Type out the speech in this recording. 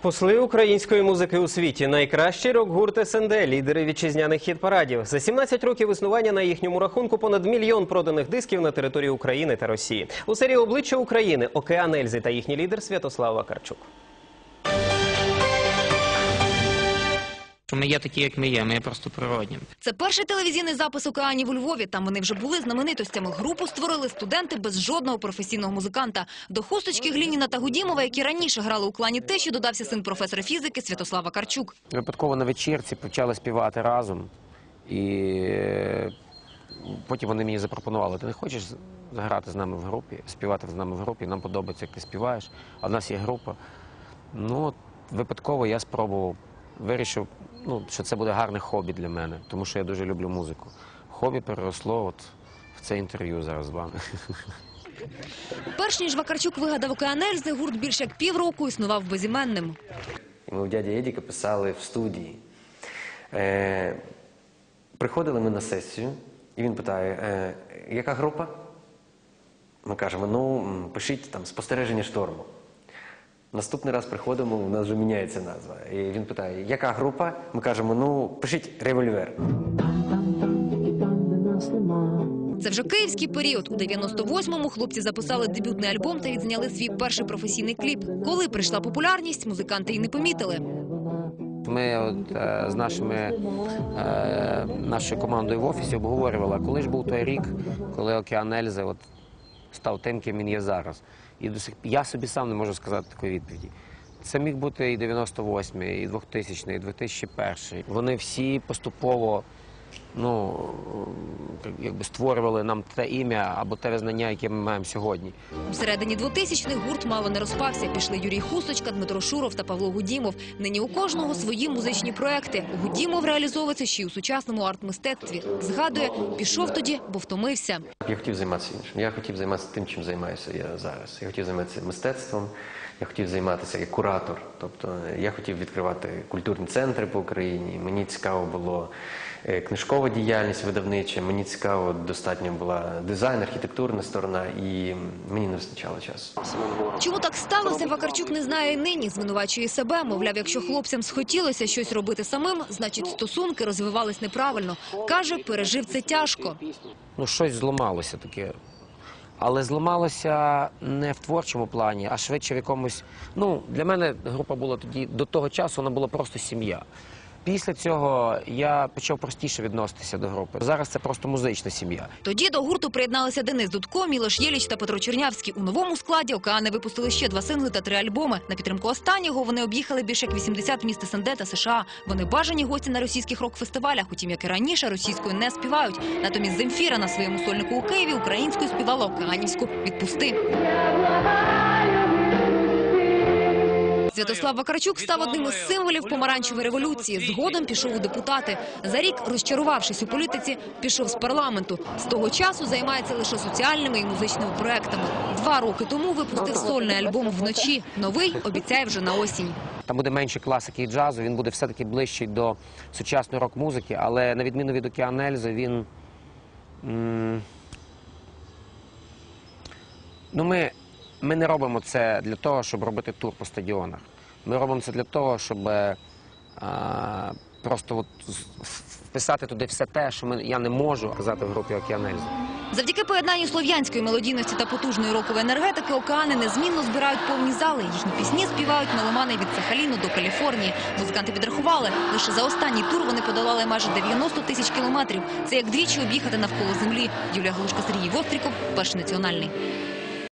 Посли української музики у світі. Найкращий рок-гурт СНД, лідери вітчизняних хіт-парадів. За 17 років існування на їхньому рахунку понад мільйон проданих дисків на території України та Росії. У серії обличчя України Океан Ельзи та їхній лідер Святослав Вакарчук. Що ми є такі, як ми є, ми є просто природні. Це перший телевізійний запис океанів у Львові. Там вони вже були знаменитостями. Групу створили студенти без жодного професійного музиканта. До хусточки Глініна та Гудімова, які раніше грали у клані тещі, додався син професора фізики Святослава Карчук. Випадково на вечірці почали співати разом. І е, потім вони мені запропонували, ти не хочеш грати з нами в групі, співати з нами в групі, нам подобається, як ти співаєш, а в нас є група. Ну, випадково я спробував, вирішив, ну, що це буде гарне хобі для мене, тому що я дуже люблю музику. Хобі переросло от в це інтерв'ю зараз з вами. Перш ніж Вакарчук вигадав океан Ельзи, гурт більше як півроку існував безіменним. Ми у дяді Едіка писали в студії. Е, приходили ми на сесію, і він питає, е, яка група? Ми кажемо, ну, пишіть там спостереження шторму. Наступний раз приходимо, у нас вже міняється назва. І він питає, яка група? Ми кажемо, ну, пишіть револьвер. Це вже київський період. У 98-му хлопці записали дебютний альбом та відзняли свій перший професійний кліп. Коли прийшла популярність, музиканти й не помітили. Ми от, е, з нашими, е, нашою командою в офісі обговорювали, коли ж був той рік, коли Океан Ельзи от, став тим, ким він є зараз. І до сих я собі сам не можу сказати такої відповіді. Це міг бути і 98-й, і 2000-й, і 2001-й. Вони всі поступово ну, якби створювали нам те ім'я або те визнання, яке ми маємо сьогодні. У середині 2000-х гурт мало не розпався. Пішли Юрій Хусточка, Дмитро Шуров та Павло Гудімов. Нині у кожного свої музичні проекти. Гудімов реалізовується ще й у сучасному арт-мистецтві. Згадує, пішов тоді, бо втомився. Я хотів займатися іншим. Я хотів займатися тим, чим займаюся я зараз. Я хотів займатися мистецтвом, я хотів займатися як куратор. Тобто е, я хотів відкривати культурні центри по Україні. Мені цікаво було е, книжкова діяльність видавнича, мені цікаво достатньо була дизайн, архітектурна сторона, і мені не вистачало часу. Чому так сталося, Вакарчук не знає і нині. Звинувачує себе. Мовляв, якщо хлопцям схотілося щось робити самим, значить стосунки розвивались неправильно. Каже, пережив це тяжко. ну, щось зламалося таке. Але зламалося не в творчому плані, а швидше в якомусь. Ну, для мене група була тоді до того часу, вона була просто сім'я. Після цього я почав простіше відноситися до групи. Зараз це просто музична сім'я. Тоді до гурту приєдналися Денис Дудко, Мілош Єліч та Петро Чернявський. У новому складі океани випустили ще два сингли та три альбоми. На підтримку останнього вони об'їхали більше як 80 міст СНД та США. Вони бажані гості на російських рок-фестивалях. Утім, як і раніше, російською не співають. Натомість Земфіра на своєму сольнику у Києві українською співала океанівську відпусти. Святослав Вакарчук став одним із символів помаранчевої революції. Згодом пішов у депутати. За рік, розчарувавшись у політиці, пішов з парламенту. З того часу займається лише соціальними і музичними проектами. Два роки тому випустив сольний альбом вночі. Новий обіцяє вже на осінь. Там буде менше класики і джазу, він буде все-таки ближчий до сучасної рок-музики, але на відміну від Океан Ельзи, він. Ну, ми, ми не робимо це для того, щоб робити тур по стадіонах. Ми робимо це для того, щоб е, просто от вписати туди все те, що ми, я не можу казати в групі Океан Ельзи. Завдяки поєднанню слов'янської мелодійності та потужної рокової енергетики океани незмінно збирають повні зали. Їхні пісні співають меломани від Сахаліну до Каліфорнії. Музиканти підрахували, лише за останній тур вони подолали майже 90 тисяч кілометрів. Це як двічі об'їхати навколо землі. Юлія Галушка, Сергій Востріков, перший національний.